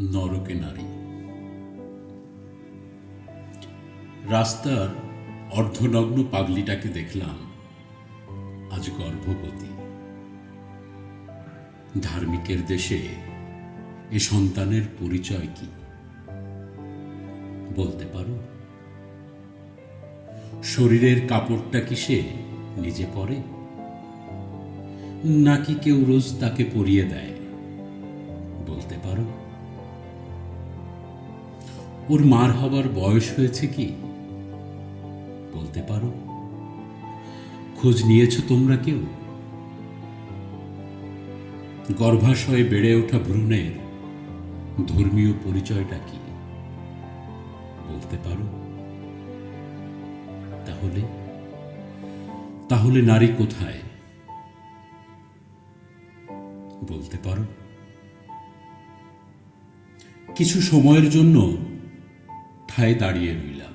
নরকে নারী রাস্তার অর্ধনগ্ন পাগলিটাকে দেখলাম আজ গর্ভবতী। ধার্মিকের দেশে এ সন্তানের পরিচয় কি? বলতে পারো। শরীরের কাপড়টা কি সে নিজে পরে? নাকি কেউ রোজ তাকে পরিয়ে দেয়? বলতে পারো। ওর মার হবার বয়স হয়েছে কি? বলতে পারো। খোঁজ নিয়েছো তোমরা কেউ? গর্ভাশয়ে বেড়ে ওঠা ভ্রূণের ধর্মীয় পরিচয়টা কি? বলতে পারো। তাহলে? তাহলে নারী কোথায়? বলতে পারো। কিছু সময়ের জন্য ঠায় দাঁড়িয়ে রইলাম।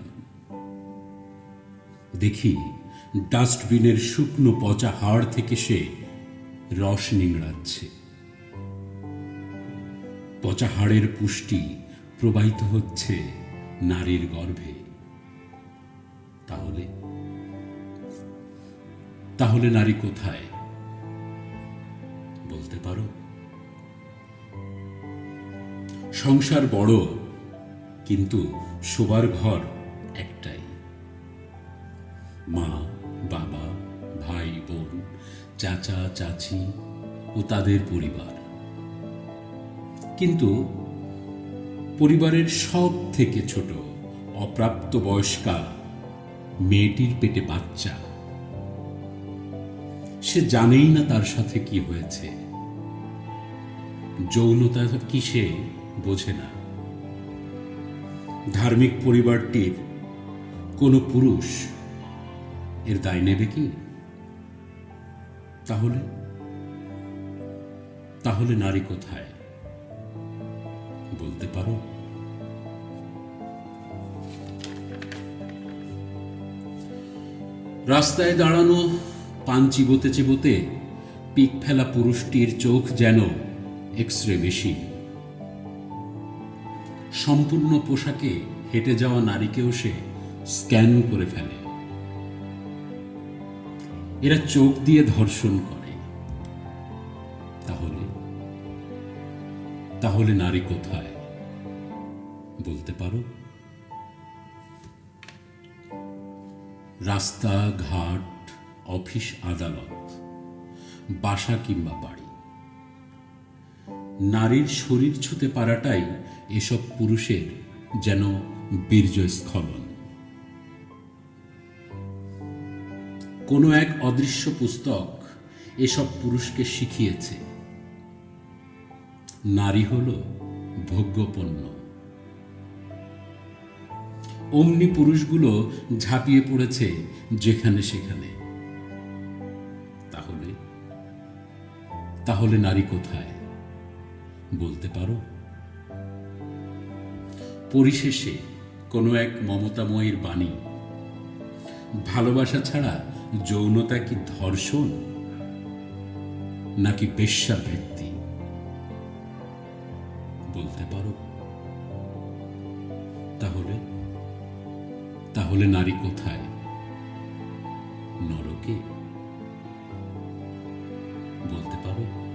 দেখি ডাস্টবিনের শুকনো পচা হাড় থেকে সে রস নিংড়াচ্ছে। পচা হাড়ের পুষ্টি প্রবাহিত হচ্ছে নারীর গর্ভে। তাহলে? তাহলে নারী কোথায়? বলতে পারো? সংসার বড়, কিন্তু শোবার ঘর একটাই। মা, বাবা, ভাই, বোন, চাচা, চাচি ও তাদের পরিবার। কিন্তু পরিবারের সব থেকে ছোট অপ্রাপ্ত বয়স্কা মেয়েটির পেটে বাচ্চা। সে জানেই না তার সাথে কি হয়েছে। যৌনতা কি সে বোঝে না। ধার্মিক পরিবারটির কোনো পুরুষ এর দায় নেবে কি? তাহলে? তাহলে নারী কোথায়? বলতে পারো। রাস্তায় দাঁড়ানো, পান চিবোতে চিবোতে পিক ফেলা পুরুষটির চোখ যেন এক্স রে মেশিন। সম্পূর্ণ পোশাকে হেঁটে যাওয়া নারীকেও সে স্ক্যান করে ফেলে। এরা চোখ দিয়ে ধর্ষণ করে। তাহলে? তাহলে নারী কোথায়? বলতে পারো? রাস্তা, ঘাট, অফিস, আদালত, বাসা কিংবা বাড়ি। নারীর শরীর ছুতে পারাটাই এসব পুরুষের যেন বীর্যস্খলন। কোনো এক অদৃশ্য পুস্তক এসব পুরুষকে শিখিয়েছে। নারী হল ভোগ্যপণ্য। অমনি পুরুষগুলো ঝাঁপিয়ে পড়েছে যেখানে সেখানে। তাহলে? তাহলে নারী কোথায়? বলতে পারো? পরিশেষে কোনো এক মমতাময়ীর বাণী। ভালোবাসা ছাড়া যৌনতা কি ধর্ষণ? নাকি বেশ্যাবৃত্তি বলতে পারো। তাহলে? তাহলে নারী কোথায়? নরকে? বলতে পারো?